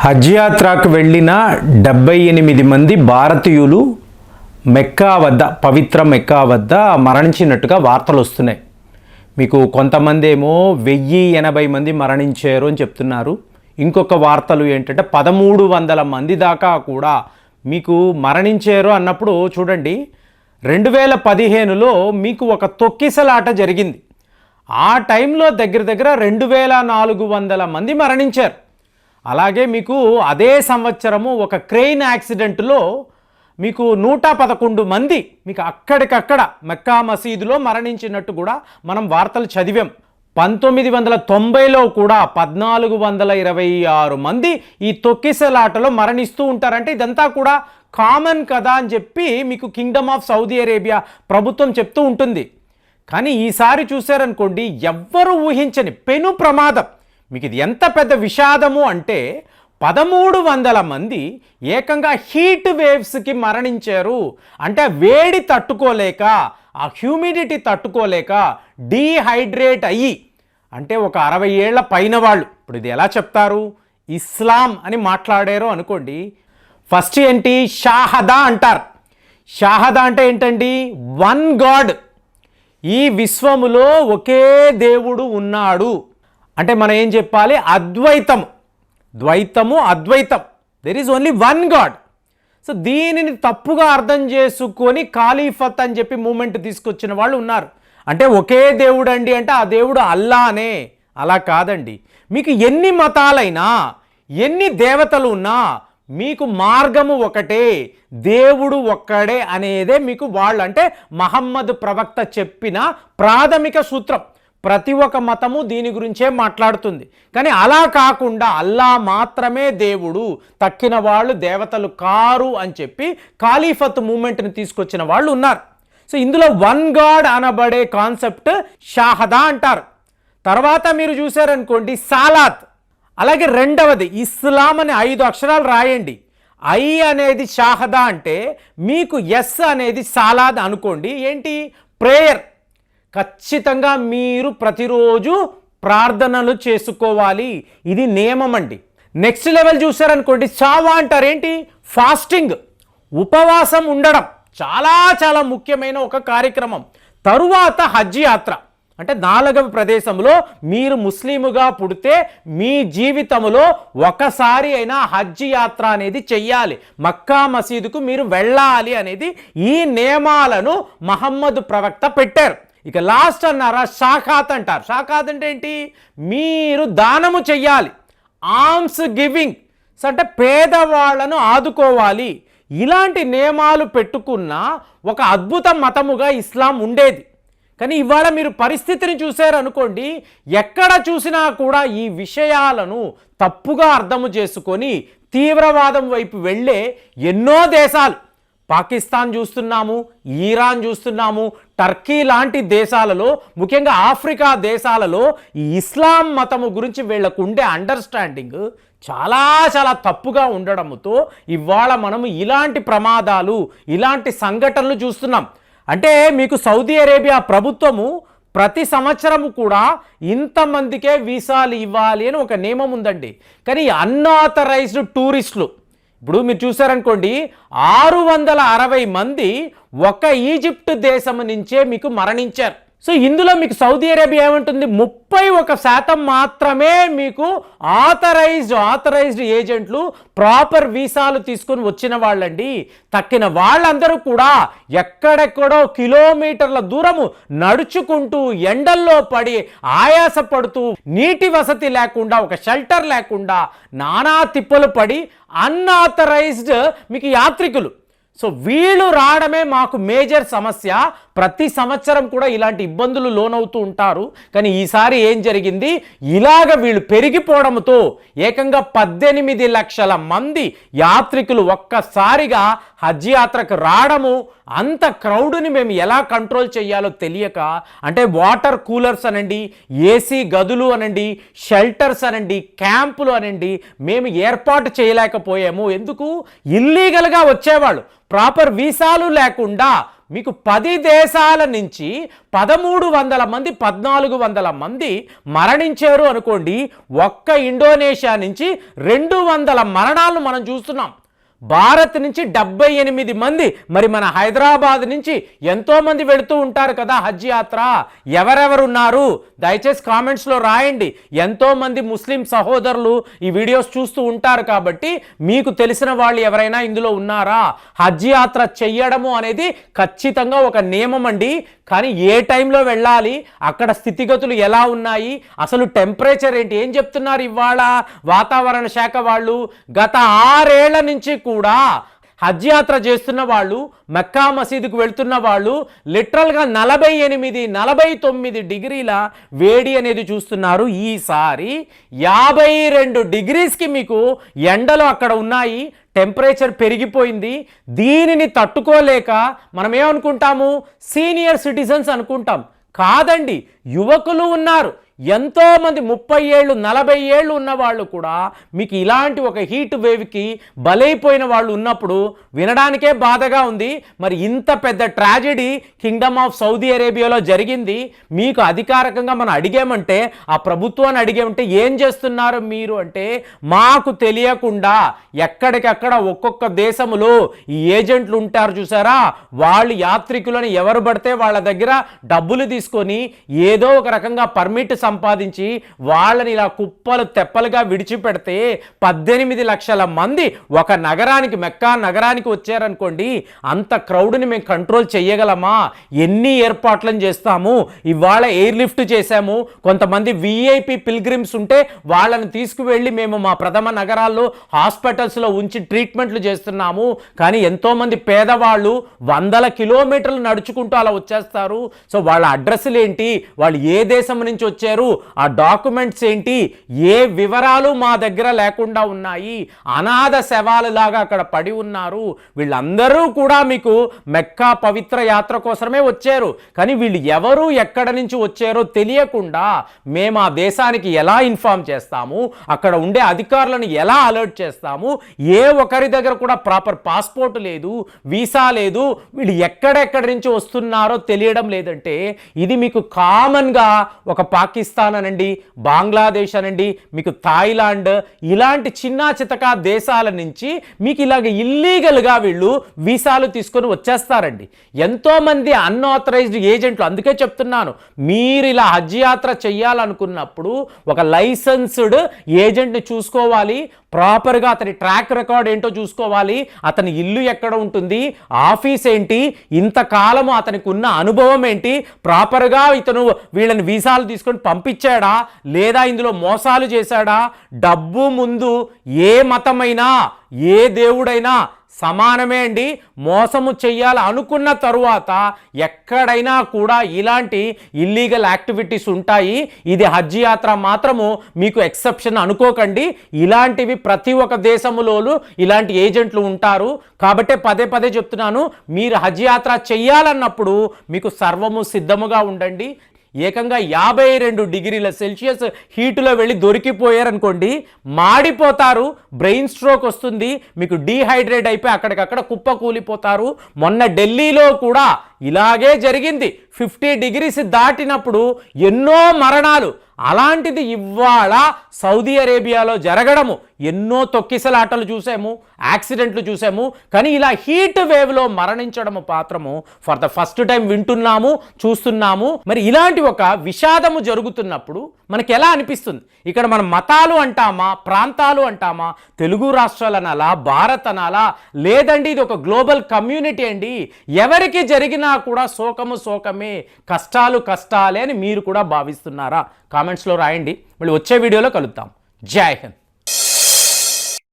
హజ్ యాత్రకు వెళ్ళిన డెబ్బై ఎనిమిది మంది భారతీయులు మెక్కా వద్ద పవిత్ర మెక్కా వద్ద మరణించినట్టుగా వార్తలు వస్తున్నాయి. మీకు కొంతమంది ఏమో వెయ్యి ఎనభై మంది మరణించారు అని చెప్తున్నారు. ఇంకొక వార్తలు ఏంటంటే పదమూడు వందల మంది దాకా కూడా మీకు మరణించారు అన్నప్పుడు చూడండి రెండు వేల పదిహేనులో మీకు ఒక తొక్కిసలాట జరిగింది. ఆ టైంలో దగ్గర దగ్గర రెండు వేల నాలుగు వందల మంది మరణించారు. అలాగే మీకు అదే సంవత్సరము ఒక క్రెయిన్ యాక్సిడెంట్లో మీకు నూట పదకొండు మంది మీకు అక్కడికక్కడ మెక్కా మసీదులో మరణించినట్టు కూడా మనం వార్తలు చదివాం. పంతొమ్మిది వందల తొంభైలో కూడా పద్నాలుగు వందల ఇరవై ఆరు మంది ఈ తొక్కిసలాటలో మరణిస్తూ ఉంటారంటే ఇదంతా కూడా కామన్ కదా అని చెప్పి మీకు కింగ్డమ్ ఆఫ్ సౌదీ అరేబియా ప్రభుత్వం చెప్తూ ఉంటుంది. కానీ ఈసారి చూశారనుకోండి ఎవ్వరు ఊహించని పెను ప్రమాదం. మీకు ఇది ఎంత పెద్ద విషాదము అంటే పదమూడు వందల మంది ఏకంగా హీట్ వేవ్స్కి మరణించారు. అంటే వేడి తట్టుకోలేక ఆ హ్యూమిడిటీ తట్టుకోలేక డీహైడ్రేట్ అయ్యి అంటే ఒక అరవై ఏళ్ళ పైన వాళ్ళు. ఇప్పుడు ఇది ఎలా చెప్తారు? ఇస్లాం అని మాట్లాడారు అనుకోండి. ఫస్ట్ ఏంటి? షాహదా అంటారు. షాహదా అంటే ఏంటండి? One God. ఈ విశ్వములో ఒకే దేవుడు ఉన్నాడు. అంటే మనం ఏం చెప్పాలి? అద్వైతం ద్వైతము అద్వైతం. There is only one God so దీనిని తప్పుగా అర్థం చేసుకొని ఖాళీఫత్ అని చెప్పి మూమెంట్ తీసుకొచ్చిన వాళ్ళు ఉన్నారు. అంటే ఒకే దేవుడు అండి అంటే ఆ దేవుడు అల్లానే. అలా కాదండి. మీకు ఎన్ని మతాలైనా ఎన్ని దేవతలు ఉన్నా మీకు మార్గము ఒకటే. దేవుడు ఒక్కడే అనేదే మీకు వాళ్ళు అంటే మహమ్మద్ ప్రవక్త చెప్పిన ప్రాథమిక సూత్రం. ప్రతి ఒక్క మతము దీని గురించే మాట్లాడుతుంది. కానీ అలా కాకుండా అల్లా మాత్రమే దేవుడు తక్కిన వాళ్ళు దేవతలు కారు అని చెప్పి ఖాళీఫత్ మూమెంట్ని తీసుకొచ్చిన వాళ్ళు ఉన్నారు. సో ఇందులో వన్ గాడ్ అనబడే కాన్సెప్ట్ షాహదా అంటారు. తర్వాత మీరు చూశారనుకోండి సాలాత్. అలాగే రెండవది ఇస్లాం అనే ఐదు అక్షరాలు రాయండి. ఐ అనేది షాహదా అంటే మీకు ఎస్ అనేది సాలాద్ అనుకోండి. ఏంటి? ప్రేయర్. ఖచ్చితంగా మీరు ప్రతిరోజు ప్రార్థనలు చేసుకోవాలి. ఇది నియమం అండి. నెక్స్ట్ లెవెల్ చూసారనుకోండి చావా అంటారు. ఏంటి? ఫాస్టింగ్ ఉపవాసం ఉండడం చాలా చాలా ముఖ్యమైన ఒక కార్యక్రమం. తరువాత హజ్ యాత్ర. అంటే నాలుగవ ప్రదేశంలో మీరు ముస్లిముగా పుడితే మీ జీవితంలో ఒకసారి అయినా హజ్ యాత్ర అనేది చెయ్యాలి. మక్కా మసీదుకు మీరు వెళ్ళాలి అనేది ఈ నియమాలను మహమ్మద్ ప్రవక్త పెట్టారు. ఇక లాస్ట్ అన్నారా షాఖాత్ అంటారు. షాఖాత్ అంటే ఏంటి? మీరు దానము చెయ్యాలి. Alms giving. అంటే పేదవాళ్ళను ఆదుకోవాలి. ఇలాంటి నియమాలు పెట్టుకున్న ఒక అద్భుత మతముగా ఇస్లాం ఉండేది. కానీ ఇవాళ మీరు పరిస్థితిని చూశారనుకోండి ఎక్కడ చూసినా కూడా ఈ విషయాలను తప్పుగా అర్థము చేసుకొని తీవ్రవాదం వైపు వెళ్ళే ఎన్నో దేశాలు. పాకిస్తాన్ చూస్తున్నాము ఈరాన్ చూస్తున్నాము టర్కీ లాంటి దేశాలలో ముఖ్యంగా ఆఫ్రికా దేశాలలో ఈ ఇస్లాం మతము గురించి వీళ్ళకు ఉండే అండర్స్టాండింగ్ చాలా చాలా తప్పుగా ఉండడంతో ఇవాళ మనము ఇలాంటి ప్రమాదాలు ఇలాంటి సంఘటనలు చూస్తున్నాం. అంటే మీకు సౌదీ అరేబియా ప్రభుత్వము ప్రతి సంవత్సరము కూడా ఇంతమందికే వీసాలు ఇవ్వాలి అని ఒక నియమం ఉందండి. కానీ అన్ఆథరైజ్డ్ టూరిస్టులు ఇప్పుడు మీరు చూసారనుకోండి ఆరు వందల అరవై మంది ఒక ఈజిప్ట్ దేశం నుంచే మీకు మరణించారు. సో ఇందులో మీకు సౌదీ అరేబియా ఏమంటుంది? ముప్పై ఒక శాతం మాత్రమే మీకు ఆథరైజ్డ్ ఆథరైజ్డ్ ఏజెంట్లు ప్రాపర్ వీసాలు తీసుకొని వచ్చిన వాళ్ళండి. తక్కిన వాళ్ళందరూ కూడా ఎక్కడెక్కడో కిలోమీటర్ల దూరము నడుచుకుంటూ ఎండల్లో పడి ఆయాసపడుతూ నీటి వసతి లేకుండా ఒక షెల్టర్ లేకుండా నానా తిప్పలు పడి అన్ఆథరైజ్డ్ మీకు యాత్రికులు. సో వీళ్ళు రావడమే మాకు మేజర్ సమస్య. ప్రతి సంవత్సరం కూడా ఇలాంటి ఇబ్బందులు లోనవుతూ ఉంటారు. కానీ ఈసారి ఏం జరిగింది? ఇలాగ వీళ్ళు పెరిగిపోవడంతో ఏకంగా పద్దెనిమిది లక్షల మంది యాత్రికులు ఒక్కసారిగా హజ్ యాత్రకు రావడము అంత క్రౌడ్ని మేము ఎలా కంట్రోల్ చేయాలో తెలియక అంటే వాటర్ కూలర్స్ అనండి ఏసీ గదులు అనండి షెల్టర్స్ అనండి క్యాంపులు అనండి మేము ఏర్పాటు చేయలేకపోయాము. ఎందుకు? ఇల్లీగల్గా వచ్చేవాళ్ళు. ప్రాపర్ వీసాలు లేకుండా మీకు పది దేశాల నుంచి పదమూడు వందల మంది పద్నాలుగు వందల మంది మరణించారు అనుకోండి ఒక్క ఇండోనేషియా నుంచి రెండు వందల మరణాలను మనం చూస్తున్నాం. భారత్ నుంచి డెబ్బై ఎనిమిది మంది మరి మన హైదరాబాద్ నుంచి ఎంతోమంది వెళుతూ ఉంటారు కదా హజ్ యాత్ర. ఎవరెవరున్నారు? దయచేసి కామెంట్స్లో రాయండి. ఎంతోమంది ముస్లిం సహోదరులు ఈ వీడియోస్ చూస్తూ ఉంటారు కాబట్టి మీకు తెలిసిన వాళ్ళు ఎవరైనా ఇందులో ఉన్నారా? హజ్ యాత్ర చెయ్యడము అనేది ఖచ్చితంగా ఒక నియమం అండి. కానీ ఏ టైంలో వెళ్ళాలి? అక్కడ స్థితిగతులు ఎలా ఉన్నాయి? అసలు టెంపరేచర్ ఏంటి? ఏం చెప్తున్నారు ఇవాళ వాతావరణ శాఖ వాళ్ళు? గత ఆరేళ్ళ నుంచి కూడా హజ్ యాత్ర చేస్తున్న వాళ్ళు మక్కా మసీదుకు వెళ్తున్న వాళ్ళు లిటరల్గా నలభై ఎనిమిది నలభై తొమ్మిది డిగ్రీల వేడి అనేది చూస్తున్నారు. ఈసారి యాభై రెండు డిగ్రీస్కి మీకు ఎండలు అక్కడ ఉన్నాయి టెంపరేచర్ పెరిగిపోయింది. దీనిని తట్టుకోలేక మనం ఏమనుకుంటాము? సీనియర్ సిటిజన్స్ అనుకుంటాం. కాదండి యువకులు ఉన్నారు. ఎంతోమంది ముప్పై ఏళ్ళు నలభై ఏళ్ళు ఉన్న వాళ్ళు కూడా మీకు ఇలాంటి ఒక హీట్ వేవ్కి బలైపోయిన వాళ్ళు ఉన్నప్పుడు వినడానికే బాధగా ఉంది. మరి ఇంత పెద్ద ట్రాజెడీ కింగ్డమ్ ఆఫ్ సౌదీ అరేబియాలో జరిగింది. మీకు అధికారికంగా మనం అడిగామంటే ఆ ప్రభుత్వాన్ని అడిగామంటే ఏం చేస్తున్నారు మీరు అంటే మాకు తెలియకుండా ఎక్కడికక్కడ ఒక్కొక్క దేశములో ఈ ఏజెంట్లు ఉంటారు చూసారా? వాళ్ళు యాత్రికులను ఎవరు పడితే వాళ్ళ దగ్గర డబ్బులు తీసుకొని ఏదో ఒక రకంగా పర్మిట్ సంపాదించి వాళ్ళని ఇలా కుప్పలు తెప్పలుగా విడిచిపెడితే పద్దెనిమిది లక్షల మంది ఒక నగరానికి మెక్కా నగరానికి వచ్చారనుకోండి అంత క్రౌడ్ని మేము కంట్రోల్ చేయగలమా ఎన్ని ఏర్పాట్లను చేస్తాము? ఇవాళ ఎయిర్ లిఫ్ట్ చేశాము. కొంతమంది విఐపి పిల్గ్రిమ్స్ ఉంటే వాళ్ళని తీసుకువెళ్ళి మేము మా ప్రథమ నగరాల్లో హాస్పిటల్స్లో ఉంచి ట్రీట్మెంట్లు చేస్తున్నాము. కానీ ఎంతోమంది పేదవాళ్ళు వందల కిలోమీటర్లు నడుచుకుంటూ అలా వచ్చేస్తారు. సో వాళ్ళ అడ్రస్లు ఏంటి? వాళ్ళు ఏ దేశం నుంచి వచ్చారు? ఆ డాక్యుమెంట్స్ ఏంటి? ఏ వివరాలు మా దగ్గర లేకుండా ఉన్నాయి? అనాథ శవాలు లాగా అక్కడ పడి ఉన్నారు. వీళ్ళందరూ కూడా మీకు మెక్కా పవిత్ర యాత్ర కోసమే వచ్చారు. కానీ వీళ్ళు ఎవరు ఎక్కడ నుంచి వచ్చారో తెలియకుండా మేము ఆ దేశానికి ఎలా ఇన్ఫామ్ చేస్తాము? అక్కడ ఉండే అధికారులను ఎలా అలర్ట్ చేస్తాము? ఏ ఒకరి దగ్గర కూడా ప్రాపర్ పాస్పోర్ట్ లేదు వీసా లేదు. వీళ్ళు ఎక్కడెక్కడి నుంచి వస్తున్నారో తెలియడం లేదంటే ఇది మీకు కామన్గా ఒక పాకిస్తాన్ అనండి బంగ్లాదేశ్ అనండి మీకు థాయిలాండ్ ఇలాంటి చిన్న చితకా దేశాల నుంచి మీకు ఇలాగ ఇల్లీగల్గా వీళ్ళు వీసాలు తీసుకొని వచ్చేస్తారండి. ఎంతోమంది అన్ఆథరైజ్డ్ ఏజెంట్లు అందుకే చెప్తున్నాను మీరు ఇలా హజ్ యాత్ర చెయ్యాలనుకున్నప్పుడు ఒక లైసెన్స్డ్ ఏజెంట్ని చూసుకోవాలి ప్రాపర్గా అతని ట్రాక్ రికార్డ్ ఏంటో చూసుకోవాలి. అతని ఇల్లు ఎక్కడ ఉంటుంది? ఆఫీస్ ఏంటి? ఇంతకాలము అతనికి ఉన్న అనుభవం ఏంటి? ప్రాపర్గా ఇతను వీళ్ళని వీసాలు తీసుకొని పంపించాడా? లేదా ఇందులో మోసాలు చేశాడా? డబ్బు ముందు ఏ మతమైనా ఏ దేవుడైనా సమానమే అండి. మోసము చెయ్యాలి అనుకున్న తరువాత ఎక్కడైనా కూడా ఇలాంటి ఇల్లీగల్ యాక్టివిటీస్ ఉంటాయి. ఇది హజ్ యాత్ర మాత్రము మీకు ఎక్సెప్షన్ అనుకోకండి. ఇలాంటివి ప్రతి ఒక్క దేశములోను ఇలాంటి ఏజెంట్లు ఉంటారు. కాబట్టే పదే పదే చెప్తున్నాను మీరు హజ్ యాత్ర చెయ్యాలన్నప్పుడు మీకు సర్వము సిద్ధముగా ఉండండి. ఏకంగా యాభై రెండు డిగ్రీల సెల్సియస్ హీటులో వెళ్ళి దొరికిపోయారనుకోండి మాడిపోతారు బ్రెయిన్ స్ట్రోక్ వస్తుంది మీకు డీహైడ్రేట్ అయిపోయి అక్కడికక్కడ కుప్ప కూలిపోతారు. మొన్న ఢిల్లీలో కూడా ఇలాగే జరిగింది. ఫిఫ్టీ డిగ్రీస్ దాటినప్పుడు ఎన్నో మరణాలు. అలాంటిది ఇవాళ సౌదీ అరేబియాలో జరగడము. ఎన్నో తొక్కిసలాటలు చూసాము యాక్సిడెంట్లు చూసాము కానీ ఇలా హీట్ వేవ్లో మరణించడము పాత్రము ఫర్ ద ఫస్ట్ టైం వింటున్నాము చూస్తున్నాము. మరి ఇలాంటి ఒక విషాదము జరుగుతున్నప్పుడు మనకి ఎలా అనిపిస్తుంది? ఇక్కడ మనం మతాలు అంటామా ప్రాంతాలు అంటామా తెలుగు రాష్ట్రాలు అనాలా భారత్ అనాలా లేదండి ఇది ఒక గ్లోబల్ కమ్యూనిటీ అండి. ఎవరికి జరిగినా కూడా శోకము శోకమే కష్టాలు కష్టాలే అని మీరు కూడా భావిస్తున్నారా? కామెంట్స్లో రాయండి. మళ్ళీ వచ్చే వీడియోలో కలుద్దాం. జై హింద్.